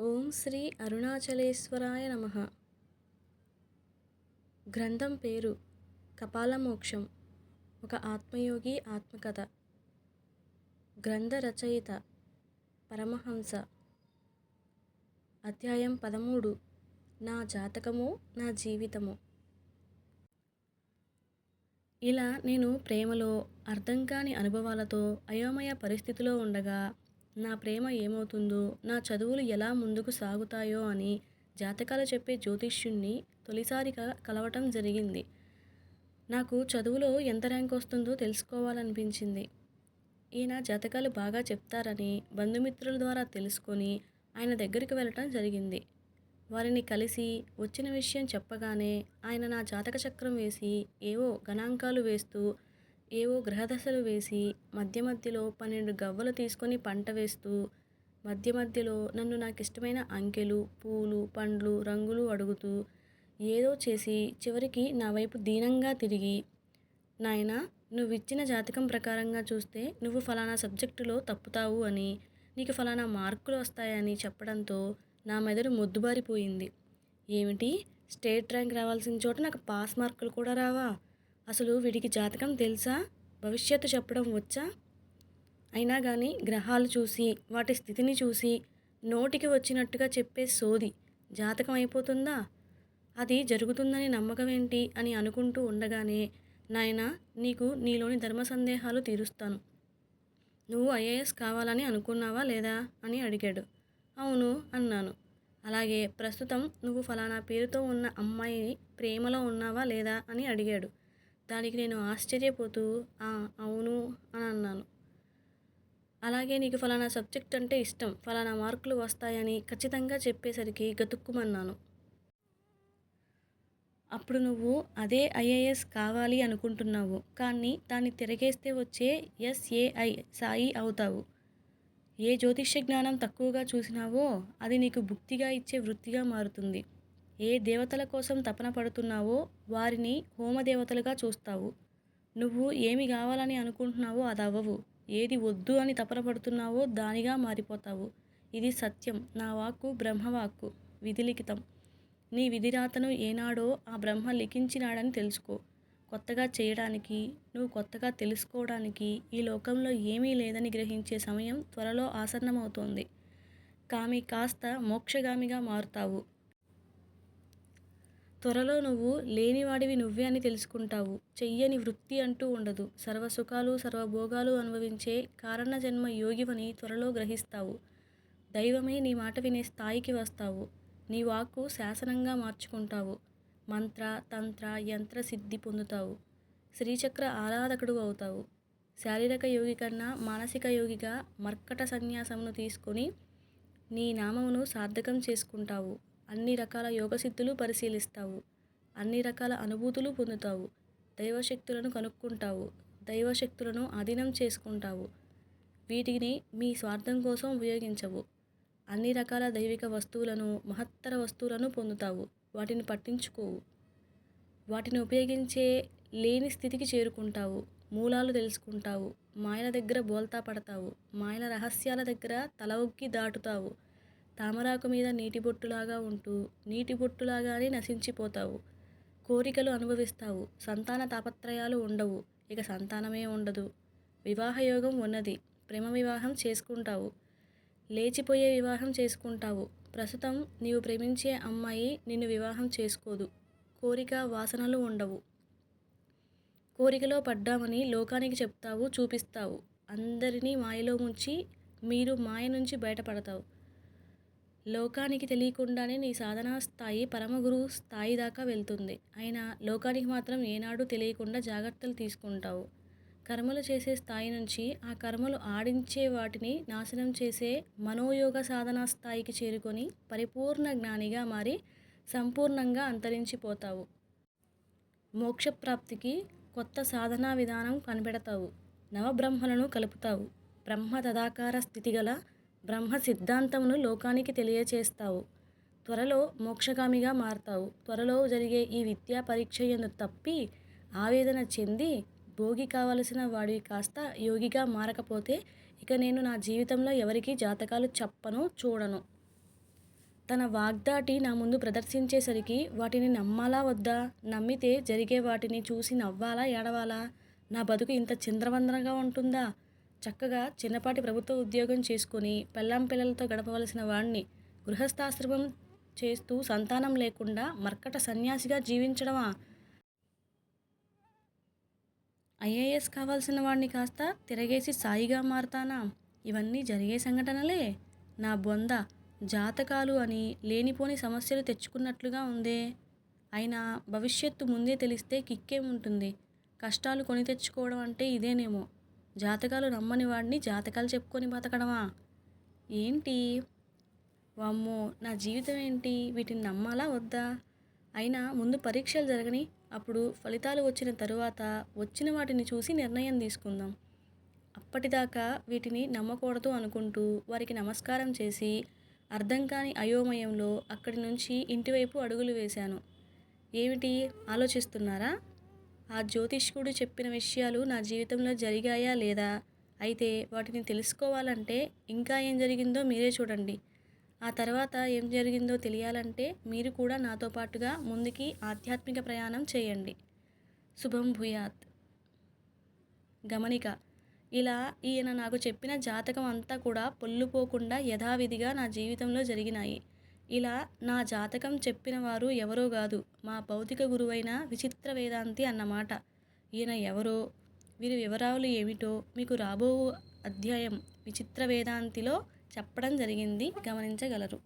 ఓం శ్రీ అరుణాచలేశ్వరాయ నమ. గ్రంథం పేరు కపాలమోక్షం. ఒక ఆత్మయోగి ఆత్మకథ. గ్రంథ రచయిత పరమహంస. అధ్యాయం పదమూడు. నా జాతకము నా జీవితము. ఇలా నేను ప్రేమలో అర్థం కాని అనుభవాలతో అయోమయ పరిస్థితిలో ఉండగా నా ప్రేమ ఏమవుతుందో నా చదువులు ఎలా ముందుకు సాగుతాయో అని జాతకాలు చెప్పే జ్యోతిష్యుణ్ణి తొలిసారిగా కలవటం జరిగింది. నాకు చదువులో ఎంత ర్యాంక్ వస్తుందో తెలుసుకోవాలనిపించింది. ఈయన జాతకాలు బాగా చెప్తారని బంధుమిత్రుల ద్వారా తెలుసుకొని ఆయన దగ్గరికి వెళ్ళటం జరిగింది. వారిని కలిసి వచ్చిన విషయం చెప్పగానే ఆయన నా జాతక చక్రం వేసి ఏవో గణాంకాలు వేస్తూ ఏవో గ్రహదశలు వేసి మధ్య మధ్యలో పన్నెండు గవ్వలు తీసుకొని పంట వేస్తూ మధ్య మధ్యలో నన్ను నాకు ఇష్టమైన అంకెలు పూలు పండ్లు రంగులు అడుగుతూ ఏదో చేసి చివరికి నా వైపు దీనంగా తిరిగి నాయన నువ్వు ఇచ్చిన జాతకం ప్రకారంగా చూస్తే నువ్వు ఫలానా సబ్జెక్టులో తప్పుతావు అని నీకు ఫలానా మార్కులు వస్తాయని చెప్పడంతో నా మెదడు మొద్దుబారిపోయింది. ఏమిటి? స్టేట్ ర్యాంక్ రావాల్సిన చోట నాకు పాస్ మార్కులు కూడా రావా? అసలు వీడికి జాతకం తెలుసా? భవిష్యత్తు చెప్పడం వచ్చా? అయినా కానీ గ్రహాలు చూసి వాటి స్థితిని చూసి నోటికి వచ్చినట్టుగా చెప్పే సోది జాతకం అయిపోతుందా? అది జరుగుతుందని నమ్మకం ఏంటి అని అనుకుంటూ ఉండగానే నాయన నీకు నీలోని ధర్మ సందేహాలు తీరుస్తాను. నువ్వు ఐఏఎస్ కావాలని అనుకున్నావా లేదా? అని అడిగాడు. అవును అన్నాను. అలాగే ప్రస్తుతం నువ్వు ఫలానా పేరుతో ఉన్న అమ్మాయి ప్రేమలో ఉన్నావా లేదా? అని అడిగాడు. దానికి నేను ఆశ్చర్యపోతూ అవును అని అన్నాను. అలాగే నీకు ఫలానా సబ్జెక్ట్ అంటే ఇష్టం. ఫలానా మార్కులు వస్తాయని ఖచ్చితంగా చెప్పేసరికి గతుక్కుమన్నాను. అప్పుడు నువ్వు అదే ఐఏఎస్ కావాలి అనుకుంటున్నావు. కానీ దాన్ని తిరగేస్తే వచ్చే ఎస్ఏఐ సాయి అవుతావు. ఏ జ్యోతిష్య జ్ఞానం తక్కువగా చూసినావో అది నీకు భుక్తిగా ఇచ్చే వృత్తిగా మారుతుంది. ఏ దేవతల కోసం తపన పడుతున్నావో వారిని హోమదేవతలుగా చూస్తావు. నువ్వు ఏమి కావాలని అనుకుంటున్నావో అది అవ్వవు. ఏది వద్దు అని తపన పడుతున్నావో దానిగా మారిపోతావు. ఇది సత్యం. నా వాక్కు బ్రహ్మవాక్కు. విధిలిఖితం. నీ విధిరాతను ఏనాడో ఆ బ్రహ్మ లిఖించినాడని తెలుసుకో. కొత్తగా చేయడానికి నువ్వు కొత్తగా తెలుసుకోవడానికి ఈ లోకంలో ఏమీ లేదని గ్రహించే సమయం త్వరలో ఆసన్నమవుతోంది. కామి కాస్త మోక్షగామిగా మారుతావు. త్వరలో నువ్వు లేనివాడివి నువ్వే అని తెలుసుకుంటావు. చెయ్యని వృత్తి అంటూ ఉండదు. సర్వసుఖాలు సర్వభోగాలు అనుభవించే కారణ జన్మ యోగివని త్వరలో గ్రహిస్తావు. దైవమే నీ మాట వినే స్థాయికి వస్తావు. నీ వాక్కు శాసనంగా మార్చుకుంటావు. మంత్ర తంత్ర యంత్ర సిద్ధి పొందుతావు. శ్రీచక్ర ఆరాధకుడు అవుతావు. శారీరక యోగి కన్నా మానసిక యోగిగా మర్కట సన్యాసమును తీసుకొని నీ నామమును సార్థకం చేసుకుంటావు. అన్ని రకాల యోగసిద్ధులు పరిశీలిస్తావు. అన్ని రకాల అనుభూతులు పొందుతావు. దైవశక్తులను కనుక్కుంటావు. దైవశక్తులను అధీనం చేసుకుంటావు. వీటిని మీ స్వార్థం కోసం ఉపయోగించవు. అన్ని రకాల దైవిక వస్తువులను మహత్తర వస్తువులను పొందుతావు. వాటిని పట్టించుకోవు. వాటిని ఉపయోగించే లేని స్థితికి చేరుకుంటావు. మూలాలు తెలుసుకుంటావు. మాయల దగ్గర బోల్తా పడతావు. మాయల రహస్యాల దగ్గర తల ఒగ్గి దాటుతావు. తామరాకు మీద నీటి బొట్టులాగా ఉంటూ నీటి బొట్టులాగానే నశించిపోతావు. కోరికలు అనుభవిస్తావు. సంతాన తాపత్రయాలు ఉండవు. ఇక సంతానమే ఉండదు. వివాహయోగం ఉన్నది. ప్రేమ వివాహం చేసుకుంటావు. లేచిపోయే వివాహం చేసుకుంటావు. ప్రస్తుతం నీవు ప్రేమించే అమ్మాయి నిన్ను వివాహం చేసుకోదు. కోరిక వాసనలు ఉండవు. కోరికలో పడ్డామని లోకానికి చెప్తావు చూపిస్తావు. అందరినీ మాయలో ముంచి మీరు మాయ నుంచి బయటపడతావు. లోకానికి తెలియకుండానే నీ సాధనా స్థాయి పరమగురు స్థాయి దాకా వెళ్తుంది. అయినా లోకానికి మాత్రం ఏనాడు తెలియకుండా జాగ్రత్తలు తీసుకుంటావు. కర్మలు చేసే స్థాయి నుంచి ఆ కర్మలు ఆడించే వాటిని నాశనం చేసే మనోయోగ సాధనా స్థాయికి చేరుకొని పరిపూర్ణ జ్ఞానిగా మారి సంపూర్ణంగా అంతరించిపోతావు. మోక్షప్రాప్తికి కొత్త సాధనా విధానం కనిపెడతావు. నవబ్రహ్మలను కలుపుతావు. బ్రహ్మ తదాకార స్థితిగల బ్రహ్మ సిద్ధాంతమును లోకానికి తెలియచేస్తావు. త్వరలో మోక్షగామిగా మారతావు. త్వరలో జరిగే ఈ విద్యా పరీక్ష ఎందు తప్పి ఆవేదన చెంది భోగి కావలసిన వాడివి కాస్త యోగిగా మారకపోతే ఇక నేను నా జీవితంలో ఎవరికీ జాతకాలు చెప్పను చూడను. తన వాగ్దాటి నా ముందు ప్రదర్శించేసరికి వాటిని నమ్మాలా వద్దా? నమ్మితే జరిగే వాటిని చూసి నవ్వాలా ఏడవాలా? నా బతుకు ఇంత చింద్రవందరగా ఉంటుందా? చక్కగా చిన్నపాటి ప్రభుత్వ ఉద్యోగం చేసుకుని పెళ్ళాం పిల్లలతో గడపవలసిన వాణ్ణి గృహస్థాశ్రమం చేస్తూ సంతానం లేకుండా మర్కట సన్యాసిగా జీవించడమా? ఐఏఎస్ కావాల్సిన వాడిని కాస్త తిరగేసి సాయిగా మారతానా? ఇవన్నీ జరిగే సంఘటనలే. నా బొంద జాతకాలు అని లేనిపోని సమస్యలు తెచ్చుకున్నట్లుగా ఉందే. అయినా భవిష్యత్తు ముందే తెలిస్తే కిక్కేముంటుంది? కష్టాలు కొని తెచ్చుకోవడం అంటే ఇదేనేమో. జాతకాలు నమ్మని వాడిని జాతకాలు చెప్పుకొని బతకడమా? ఏంటి? వామ్మో నా జీవితం ఏంటి? వీటిని నమ్మాలా వద్దా? అయినా ముందు పరీక్షలు జరగని అప్పుడు ఫలితాలు వచ్చిన తరువాత వచ్చిన వాటిని చూసి నిర్ణయం తీసుకుందాం. అప్పటిదాకా వీటిని నమ్మకూడదు అనుకుంటూ వారికి నమస్కారం చేసి అర్థం కాని అయోమయంలో అక్కడి నుంచి ఇంటివైపు అడుగులు వేశాను. ఏమిటి? ఆలోచిస్తున్నారా? ఆ జ్యోతిష్కుడు చెప్పిన విషయాలు నా జీవితంలో జరిగాయా లేదా? అయితే వాటిని తెలుసుకోవాలంటే ఇంకా ఏం జరిగిందో మీరే చూడండి. ఆ తర్వాత ఏం జరిగిందో తెలియాలంటే మీరు కూడా నాతో పాటుగా ముందుకి ఆధ్యాత్మిక ప్రయాణం చేయండి. శుభం భూయాత్. గమనిక. ఇలా ఈయన నాకు చెప్పిన జాతకం అంతా కూడా పొల్లుపోకుండా యథావిధిగా నా జీవితంలో జరిగినాయి. ఇలా నా జాతకం చెప్పిన వారు ఎవరో కాదు మా భౌతిక గురువైన విచిత్ర వేదాంతి అన్నమాట. ఈయన ఎవరో వీరి వివరాలు ఏమిటో మీకు రాబో అధ్యాయం విచిత్ర వేదాంతిలో చెప్పడం జరిగింది గమనించగలరు.